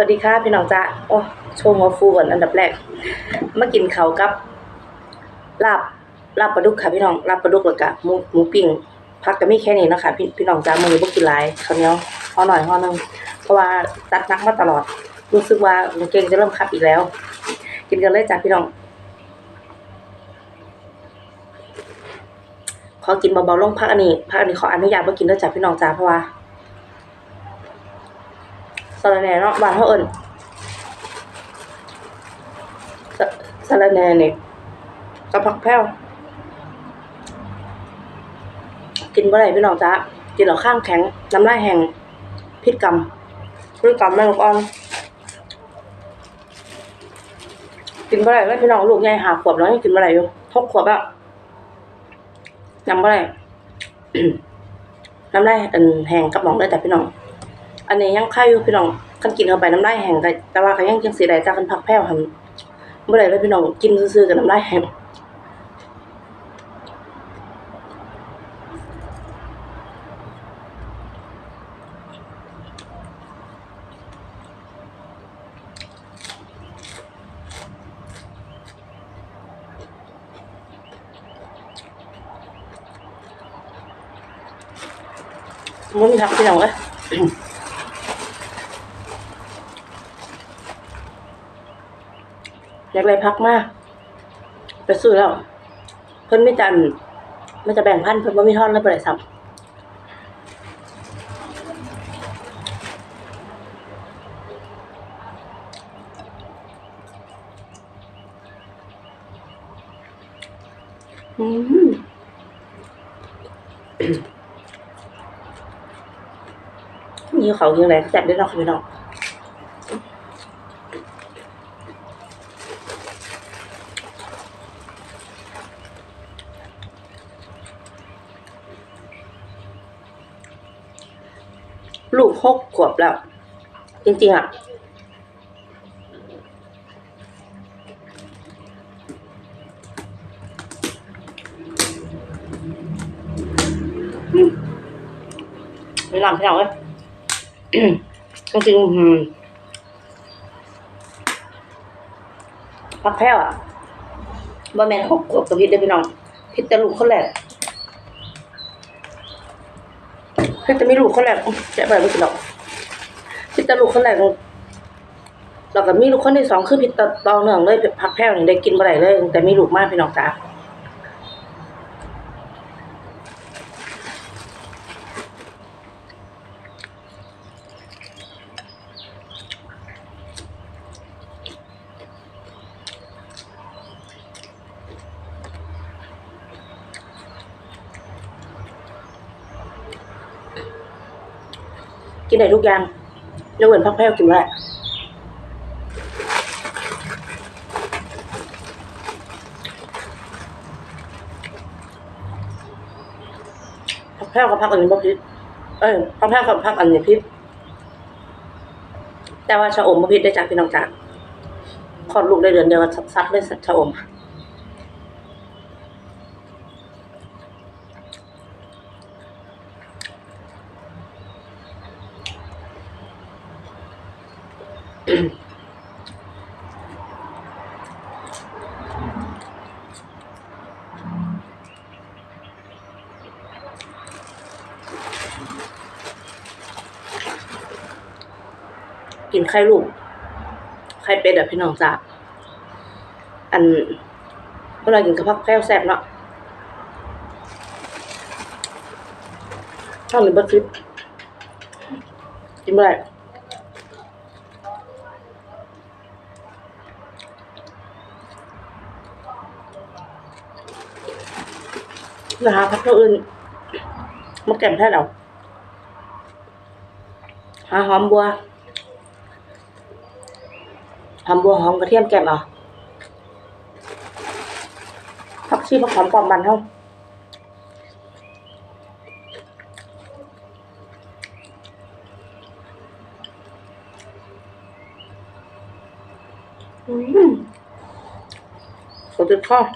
วัสดีค่ะพี่น้องจ้าโอ้โชว์หัวฟูก่อนอันดับแรก มากินเขากับลาบลาบปลาดุกค่ะพี่น้องลาบปลาดุกแล้วก็หมูหมูปิ้งพักก็มีแค่นี้นะคะพี่พี่น้องจ้ามือนี้บ่กินหลายข้าเนียห่อหน่อยห่อหนึงเพราะว่าจัดนักมาตลอด รู้สึกว่าเก่งจะเริ่มคับอีกแล้ว กินกันเลยจ้าพี่น้อง ขอกินเบาๆลงพักอันนี้พักอันนี้ขออนุญาตบ่กินเด้อจ้าพี่น้องจ้าเพราะว่า สะรแหน่เนาะบานเฮาเอิ้นสะสะรแหน่เนี่กับผักแพ้วกินบ่ได้พี่น้องจ้ากินแล้วข้างแข็งน้ำลายแห้งพิษกรรมพฤติกรรมแม่ลูกอ่อนกินบ่ได้เลยพี่น้องลูกใหญ่หาขวบแล้วยังกินบ่ได้อยู่หกขวบอะจำบ่ได้น้ำลายอันแห้งกับหมองได้แต่พี่น้อง อันนี้ยังไข่อยู่พี่น้องคันกินเข้าไปน้ำลายแห้งก็แต่ว่าก็ยังจังสิได้จากคันผักแพ้วหั่นบ่ได้เลยพี่น้องกินซื่อๆกับน้ำลายแห้งมันมีผักพี่น้องเอ้ย อยากได้พักมากไปซื้อแล้ว เพิ่นไม่จันมันจะแบ่งพันเพิ่นบ่มีทอนแล้วบ่ได้ซ้ำอืมนี่เขายังไงก็แซ่บได้เนาะพี่น้อง ลูกหกขวบแล้ว จริงๆอะไม่นำพี่น้องเอ้ยจริงๆพักแพ้วอะบ่แม่นหกขวบกับพิษได้พี่น้องพิษแต่ลูกคนแร คือจะมีลูกคนแรกแจะไปไม่กินหรอกพี่จะลูกคนแรกเราก็มีลูกคนที่สองคือพี่ตะตองเนืองเลยผักแพ้วนี่ได้กินบ่ได้เลย แต่มีลูกมากพี่น้องจ้า กินได้ทุกอย่างยกเว้นพักแพ้วกินไม่ได้พักแพ้วกับพักอันนี้บ่พิษเอ้ยพักแพ้วกับพักอันนี้พิษแต่ว่าชะอมบ่พิษได้จากพี่น้องจ้าคลอดลูกได้เดือนเดียวก็ซัดเลยชะอม กินไข่ลูก ไข่เป็ดอะพี่น้องจ้าอันเวลากินกับพักแพ้วแซ่บเนาะชองหรือบัตฟิปกินไม่ได้ นะฮะพักเท่าอื่นมาแก้มแท้เราหาหอมบัวทำบัวหอมกระเทียมแกมอะผักชีผักหอมปอมบันเท่าอืมสุดยอด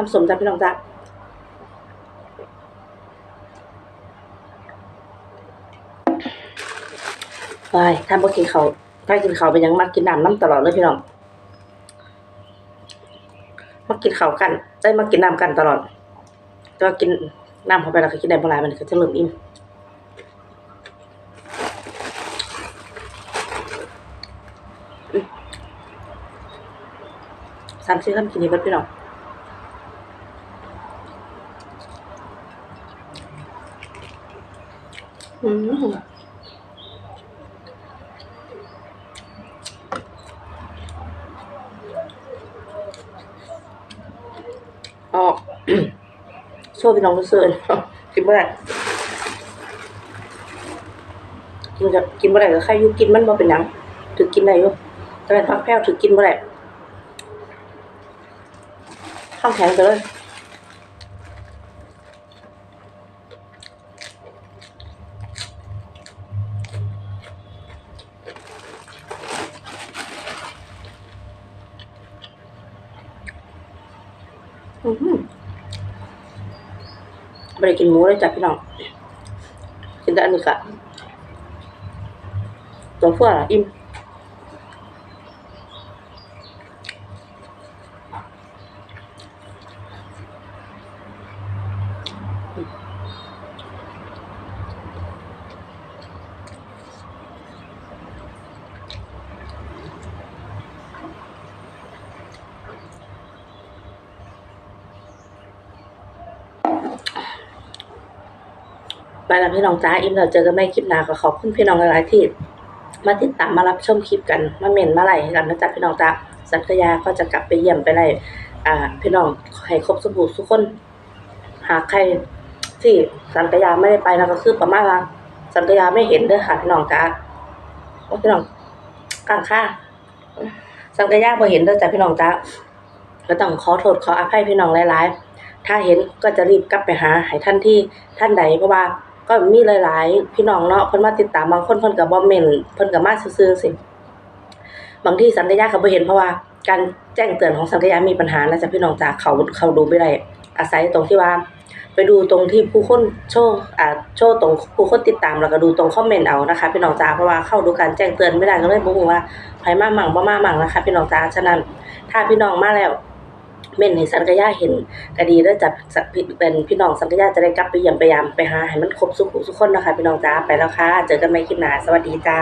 น้ำสมจ้าพี่น้องจ้าไปถ้าบ่กินเขาถ้ากินเขาเป็นยังมักกินน้ำน้ำตลอดเลยพี่น้องมักกินเขากันได้มากินน้ำกันตลอด แต่ว่ากินน้ำเข้าไปแล้วก็กินได้บ่หลายมันก็จะเริ่มอิ่มสามสี่คำกินนี้เบิดพี่น้อง อืมอ๋อโซ่พี่น้องรู้สึกกินไม่ได้กินกับกินไม่ได้ก็ใครยู่กินมันบ่เป็นหยังถือกินได้ยู่แต่เป็นพักแพ้วถือกินไม่ได้ข้างแข็งไปเลย ไม่ได้กินหมูเลยจ้ะพี่น้อง กินแต่อันนี้ค่ะตัวเฟื่ออิ่ม ไปแล้วพี่น้องจ้าอิ่มเราเจอกันไม่คลิปหน้าก็ขอบคุณพี่น้องหลายๆที่มาติดตามมารับชมคลิปกันมาเม่นมาไล่ห้กันนะจ๊ะพี่น้องจ้าสัญญาก็จะกลับไปเยี่ยมไปไล่อ่า พี่น้องให้ครบสมบูรณ์ทุกคน หากใครที่สัญญาไม่ได้ไปนะก็คือประมาณว่าสัญญาไม่เห็นเด้อค่ะพี่น้องจ้าโอ้พี่น้องกลางค่าสัญญาบ่เห็นเด้อจ้ะพี่น้องจ้าก็ต้องขอโทษขออภัยพี่น้องหลายๆถ้าเห็นก็จะรีบกลับไปหาให้ท่านที่ท่านใดเพราะว่า ก็มีหลาย ๆ พี่น้องเนาะเพิ่นมาติดตามบางคนเพิ่นก็บ่แม่นเพิ่นก็มาซื่อๆสิบางที่สัญญาก็บ่เห็นเพราะว่าการแจ้งเตือนของสัญญามีปัญหานะจ๊ะพี่น้องจ้าเขาเขาดูไม่ได้อาศัยตรงที่ว่า ไปดูตรงที่ผู้คนโชว์อ่าโชว์ตรงผู้คนติดตามแล้วก็ดูตรงคอมเมนต์เอานะคะ พี่น้องจ้าเพราะว่าเข้าดูการแจ้งเตือนไม่ได้ก็เลยบ่ฮู้ว่าไผมามั่งบ่มามั่งนะคะ พี่น้องจ้าฉะนั้น ถ้าพี่น้องมาแล้ว เม่นให้สังกยาเห็นก็ดีเด้อจ้ะสักเป็นพี่น้องสังกยาจะได้กลับไปเยี่ยมไปยามไปหาให้มันครบสุขทุกคนนะคะพี่น้องจ้าไปแล้วค่ะ เจอกันใหม่คลิปหน้าสวัสดีจ้า